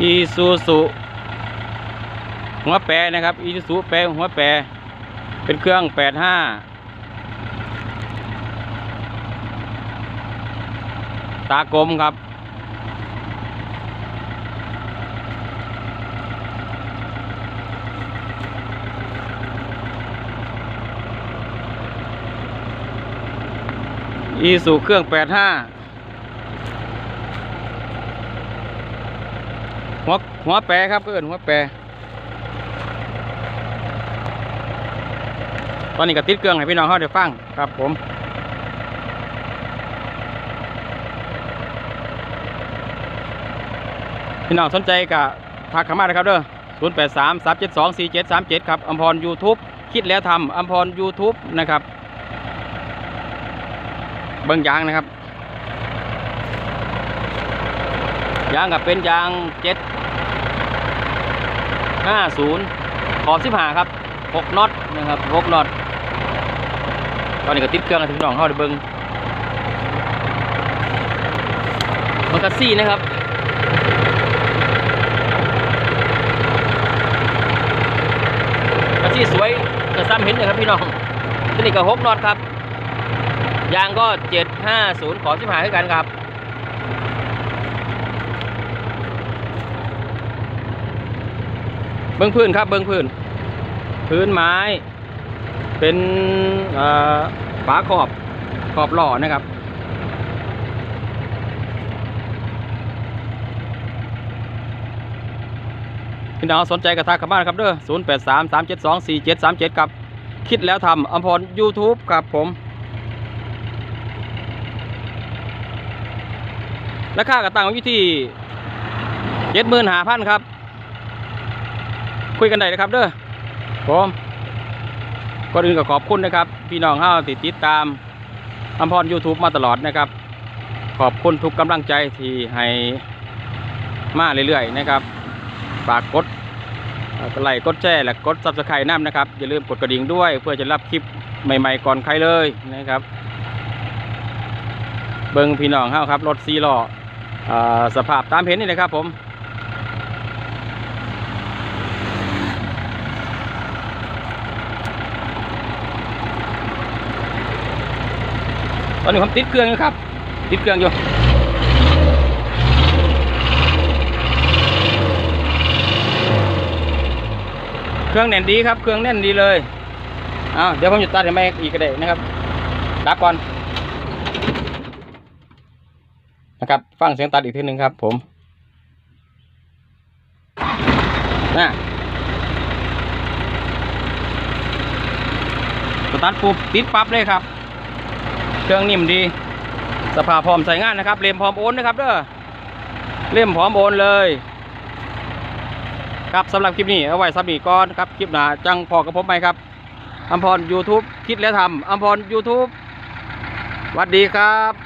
อีซูซุหัวแปรนะครับอีซูซุแปรหัวแปร เป็นเครื่องแปดห้าตากลมครับ อีสูเครื่องแปดห้า หัวหัวแปรครับเพื่อนหัวแปรตอนนี้ก็ติดเครื่องให้พี่น้องเขาได้ฟังครับผมพี่น้องสนใจก็ทักเข้ามาเลยครับเด้อ0 8 3 3 7 2 4 7 3 7 ครับอัมพร YouTube คิดแล้วทำอัมพร YouTube นะครับ เบิ้งยางนะครับ ยางกับเป็นยางเจ็ดห้าศูนย์ขอบสิบห้าครับหกน็อตนะครับหกน็อตตอนนี้ก็ติดเครื่องแล้วถึงน้องเข้าได้เบิ้งมันกัซี่นะครับกัซี่สวยกระซ้ำเห็นเลยครับพี่น้องตัวนี้ก็หกน็อตครับยางก็เจ็ดห้าศูนย์ขอสิบหาให้กันครับ เบื้องพื้นครับเบื้องพื้น พื้นไม้ เป็นฝาขอบขอบหล่อนะครับพี่น้องสนใจกระทักเข้ามานครับเด้อ0 8 3 3 7 2 4 7 3 7ครับ คิดแล้วทำอมพร YouTube ครับผมราคากระตังอยู่ที่เจ็ดหมื่นหาพันครับ คุยกันได้เลยครับเด้อผมก่อนอื่นก็ขอบคุณนะครับ พี่น้องเฮาติดติดตามอัมพร YouTube มาตลอดนะครับ ขอบคุณทุกกำลังใจที่ให้มาเรื่อยๆนะครับฝากกดไลค์กดแชร์และกดซับสไครต์น้ำนะครับ อย่าลืมกดกระดิ่งด้วย เพื่อจะรับคลิปใหม่ๆก่อนใครเลยนะครับ เบิ้งพี่น้องเฮาครับ รถซีล้ออสภาพตามเห็นนี่เลยครับผม ตอนนี้ผมติดเครื่องอยู่ครับ ติดเครื่องอยู่เครื่องแน่นดีครับ เครื่องแน่นดีเลยอ้าวเดี๋ยวผมจะตัดให้ไหมอีกก็ได้นะครับดับก่อนนะครับ ฟังเสียงตัดอีกทีหนึ่งครับ ผมนะตาร์ทปุ๊บติดปั๊บเลยครับ เครื่องนิ่มดี สภาพพร้อมใส่งานนะครับ เล่มพร้อมโอนนะครับเด้อเล่มพร้อมโอนเลย ครับสำหรับคลิปนี้เอาไว้สับนีก่อนครับ คลิปหน้าจังพอกับผมไหมครับอัมพร YouTube คิดและทำอัมพร YouTube สวัสดีครับ